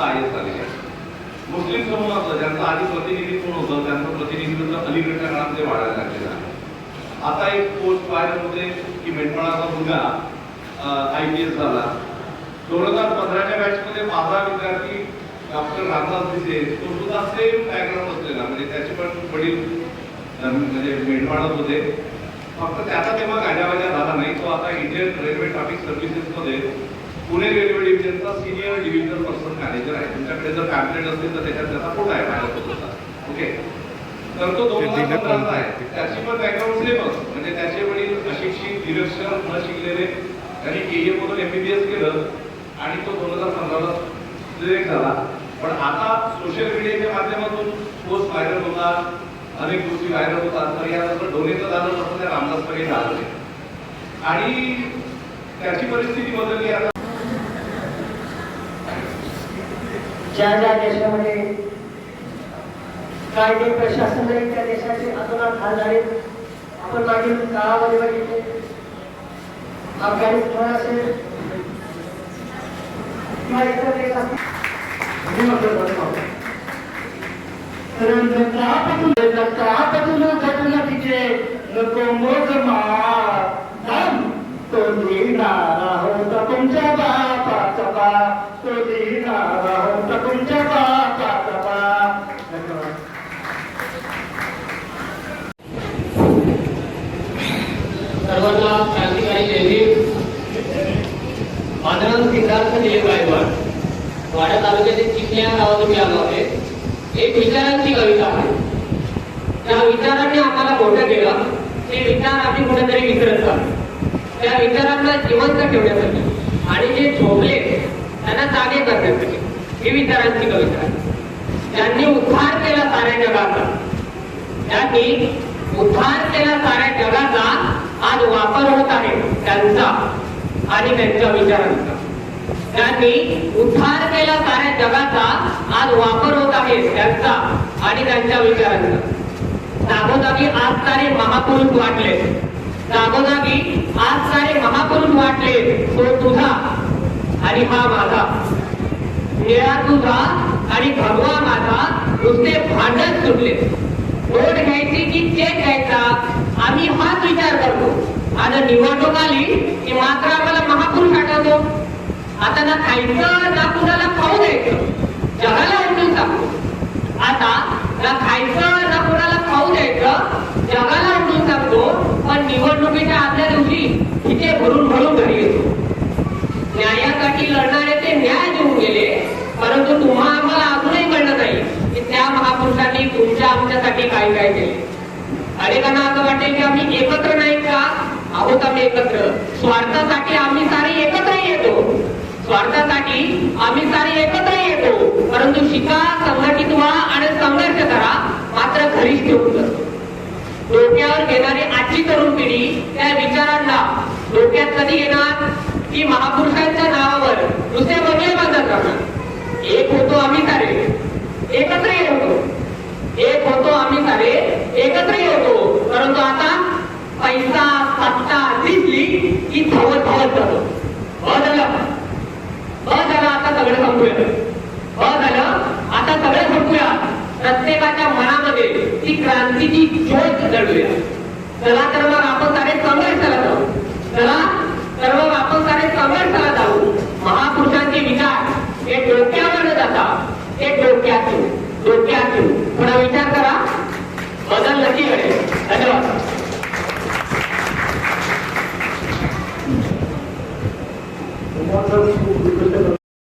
सुद्धा I S आलेले आहेत मुस्लिम समूहाचं ज्यांचं आधी प्रतिनिधित्व होतं त्यांचं प्रतिनिधित्व अलीकडच्या काळामध्ये वाढायला लागलेलं आहे. आता एक पोस्ट व्हायरल होते की मेंढपाळाचा मुलगा आय पी एस झाला. दोन हजार पंधराच्या बॅचमध्ये माझा विद्यार्थी डॉक्टर रामदास दिसे तो सुद्धा सेम बॅकग्राऊंड असलेला म्हणजे त्याचे पण वडील म्हणजे मेंढपाळत होते. फक्त त्याचा तेव्हा गाड्यावाजा झाला नाही. तो आता इंडियन रेल्वे ट्रॅफिक सर्व्हिसेसमध्ये पुणे रेल्वे डिव्हिजनचा सिनियर डिव्हिजनल पर्सन मॅनेजर आहे. तुमच्याकडे जर पॅम्पलेट असतील तर त्याच्यात त्याचा फोटो आहे माझ्या फोटोचा ओके तर तो दोन हजार पंधराचा आहे? त्याची पण बॅकग्राऊंड सेमच म्हणजे त्याचे वडील अशिक्षित निरक्षर न शिकलेले. त्यांनी के मधून एमबीबीएस केलं आणि तो दोन हजार पंधराला सिलेक्ट झाला. पण आता सोशल मीडियाच्या माध्यमातून पोस्ट व्हायरल होतात अनेक गोष्टी व्हायरल होतात. तर या जसं डोनेचं झालं तसं त्या रामदासकडे झालं. आणि त्याची परिस्थिती बदलली. आता ज्या ज्या देशामध्ये कायदे प्रशासन नाही त्या देशाचे अतोनात हाल झाले आपण मागील काळामध्ये बघितले अफगाणिस्तान असेल किंवा इतर देश असतील मी म्हणतो बरं तर सर्वांना क्रांतिकारी जयभीम. माझं सिद्धार्थ दिलीप गायकवाड वाडा तालुक्यातील चिखल्या गावातून मी आलो आहे. एक विचारांची कविता आहे. त्या विचारांनी आम्हाला मोठं केलं. ते विचार आम्ही कुठेतरी विसरत चाललो त्या विचारांना जिवंत ठेवण्यासाठी आणि जे झोपले त्यांना जागे करण्यासाठी ही विचारांची कविता आहे. त्यांनी उद्धार केला साऱ्या जगाचा. त्यांनी उद्धार केला साऱ्या जगाचा. आज वापर होत आहे त्यांचा आणि त्यांच्या विचारांचा. त्यांनी उद्धार केला साऱ्या जगाचा आज वापर होत आहे त्यांचा आणि त्यांच्या विचारांचा. जागोजागी आज सारे महापुरुष वाटले. जागोजागी आज सारे महापुरुष वाटले तो तुझा आणि हा माझा. निळा तुझा आणि भगवा माझा नुसते भांडण सुटले. नोट घ्यायची की चेक घ्यायचा? आम्ही हाच विचार करतो. आता निवडणूक आली की मात्र आम्हाला महापुरुष आठवतो आता ना खायचं ना कुणाला खाऊ द्यायचं. जगाला उठून सांगतो. आता ना खायचं ना कुणाला खाऊ द्यायचं जगाला उठून टाकतो पण निवडणुकीच्या आदल्या दिवशी तिथे भरून भरून घरी येतो न्यायासाठी लढणारे ते न्याय देऊन गेले परंतु तुम्हा आम्हाला अजूनही कळलं नाही की त्या महापुरुषांनी तुमच्या आमच्यासाठी काय काय केले अनेकांना असं वाटेल की आम्ही एकत्र नाही का आहोत आम्ही एकत्र. स्वार्थासाठी आम्ही सारे एकत्र येतो. स्वार्थासाठी आम्ही सारे एकत्र येतो. परंतु शिका संघटित व्हा आणि संघर्ष करा. मात्र घरीच ठेवून बसतो डोक्यावर घेणारी आजची तरुण पिढी त्या विचारांना डोक्यात कधी येणार? की महापुरुषांच्या नावावर दुसऱ्या बंगले बांधत राहणार एक होतो आम्ही सारे. एकत्र एक होतो आम्ही सारे एकत्र होतो. परंतु आता पैसा सत्ता दिसली की धावत धावत जातो. ब झालं. ब झालं आता सगळं संपूया. ब झालं आता सगळं संपूया. प्रत्येकाच्या मनामध्ये ती क्रांतीची ज्योत जळूया चला तर मग आपण सारे संघर्षाला जाऊ चला तर मग आपण सारे संघर्षाला जाऊ महापुरुषांचे विचार हे डोक्यावर न जाता हे डोक्यात ठेवू डोक्यात विचार करा. बदल नक्की घडेल. धन्यवाद.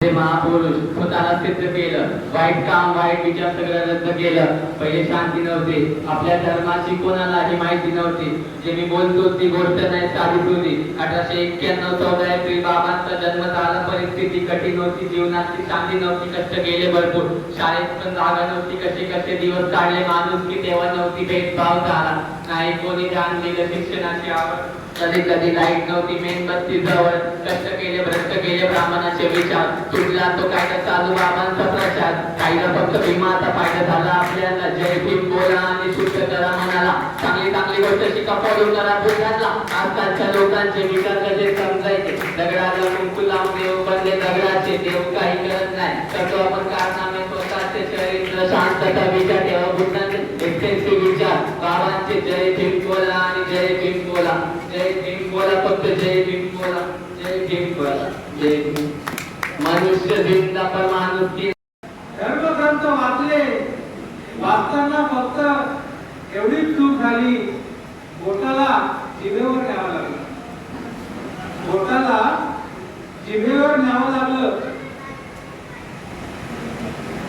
ते महापुरुष स्वतःला सिद्ध केलं. वाईट काम वाईट विचार सगळं रद्द केलं. पहिले शांती नव्हती. आपल्या धर्माची कोणालाही माहिती नव्हती. जे मी बोलतो ती गोष्ट नाही साधी होती अठराशे एक्क्याण्णव चौदा एप्रिल बाबांचा जन्म झाला. परिस्थिती कठीण होती. जीवनाची शांती नव्हती. कष्ट गेले भरपूर. शाळेत पण जागा नव्हती. कसे कसे दिवस काढले? माणूस की तेव्हा नव्हती. भेदभाव झाला. नाही कोणी ध्यान दिलं शिक्षणाची आवड. कधी कधी लाइट नव्हती मेणबत्ती जवळ कष्ट केले भ्रष्ट केले ब्राह्मणाचे विचार. तुटला तो कायदा चालू बाबांचा प्रचार. कायदा फक्त भीमाचा फायदा झाला आपल्याला जय भीम बोला आणि शुद्ध करा मनाला. चांगली चांगली गोष्ट शिका पडून करा भूतातला आजकालच्या लोकांचे विचार कसे समजायचे? दगडाला कुंकू लावून देव बनले दगडाचे देव काही करत नाही. तर तो आपण कारनामे स्वतःचे शरीर शांतता विचार ठेवा बुद्धांचे एक्सेन्सिव्ह विचार. बाबांचे जय भीम बोला आणि जय भीम बोला. जय भीम बोला फक्त जय भीम बोला जय भीम बोला जय भीम. मनुष्य जिंदा पर माणूस की धर्मग्रंथ वाचले. वाचताना फक्त एवढीच चूक झाली बोटाला जिभेवर न्यावं लागलं. बोटाला जिभेवर न्यावं लागलं.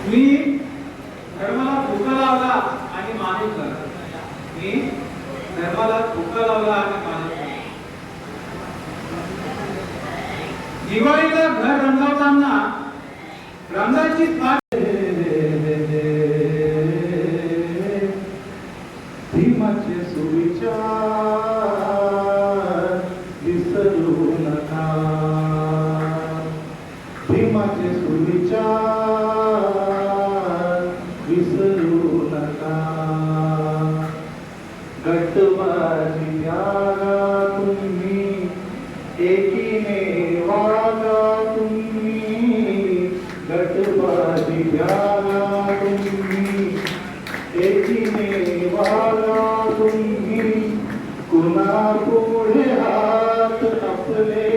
मी धर्माला धोका लावला आणि माणूस झाला मी धर्माला धोका लावला आणि माणूस झाला दिवाळीला घर रंगवताना रंगाची पाठ भीमाचे सुविचार विसरू नका भीमाचे सुविचार विसरू नका गटबाजी द्यागा तुम्ही एकीने वागा तुम्ही गटबाजी द्यागा तुम्ही एकीने वागा तुम्ही कुणा पुढे हात आपले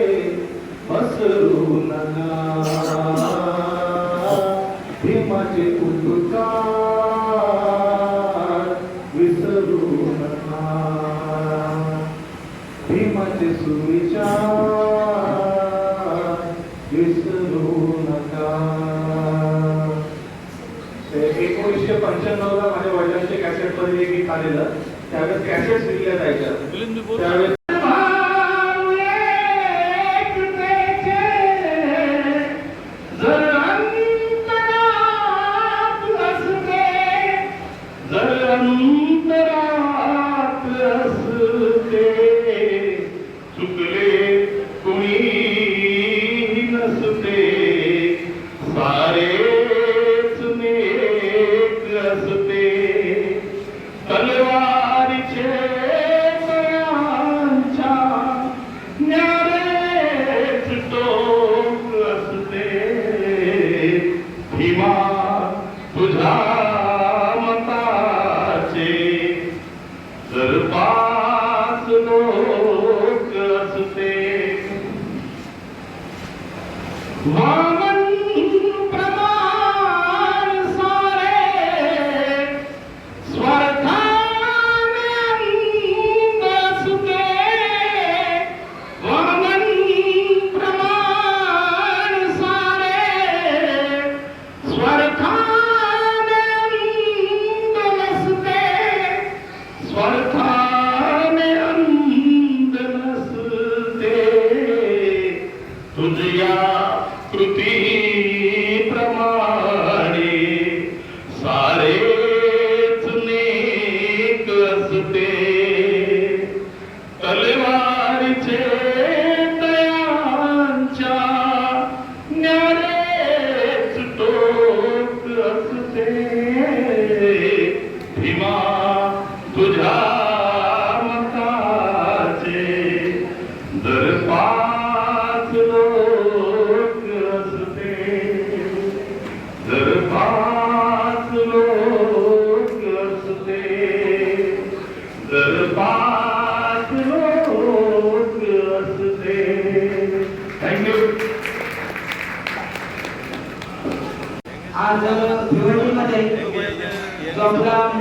पसरू नका. एकोणीसशे पंच्याण्णव ला माझ्या वडिलांच्या कॅसेटमध्ये एक आलेलं. त्यावेळेस कॅसेट विकल्या जायच्या. त्यावेळेस 말을 다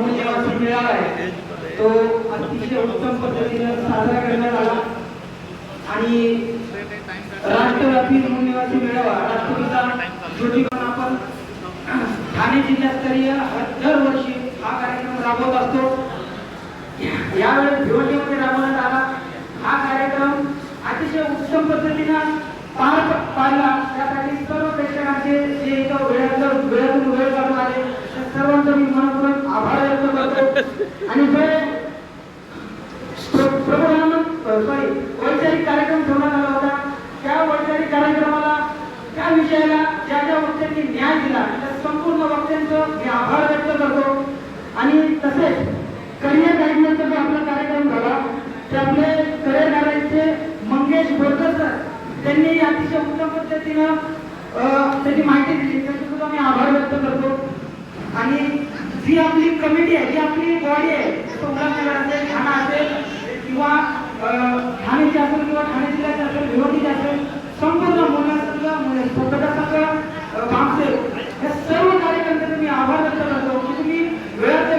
आपण मूळ निवासी मेळावा आहे तो अतिशय उत्तम पद्धतीने साजरा करण्यात आला. आणि राष्ट्रव्यापी निवासी मेळावा राष्ट्रपिता ज्योतिबा आपण ठाणे जिल्हास्तरीय दरवर्षी हा कार्यक्रम राबवत असतो. यावेळेस भिवंडीमध्ये राबवण्यात आला. हा कार्यक्रम अतिशय उत्तम पद्धतीनं पार पाडला. त्यासाठी सर्व प्रेक्षकांचे जे इथं वेळातलं वेळातून वेळ काढून आले त्या सर्वांचा मी मनपूर्वक आभार व्यक्त आणि जे सॉरी वैचारिक कार्यक्रम ठेवण्यात आला होता. त्या वैचारिक कार्यक्रमाला त्या विषयाला ज्या ज्या वक्त्यांनी न्याय दिला त्या संपूर्ण वक्त्यांचं मी आभार व्यक्त करतो. आणि तसेच करिअर गाईडनंतर जो आपला कार्यक्रम झाला त्यातले आपले करिअर गाईडचे मंगेश बोरकर सर त्यांनी अतिशय उत्तम पद्धतीनं अं, त्याची माहिती दिली. त्याचे सुद्धा मी आभार व्यक्त करतो. आणि जी आपली कमिटी आहे जी आपली बॉडी आहे. उल्हासनगर असेल ठाणा असेल किंवा ठाणेची असेल किंवा ठाणे जिल्ह्याची असेल भिवंडीची असेल संपूर्ण मुला म्हणजे स्वतःचा संघ बापसेल या सर्व कार्यकर्त्यांचे मी आभार व्यक्त करतो की तुम्ही वेळात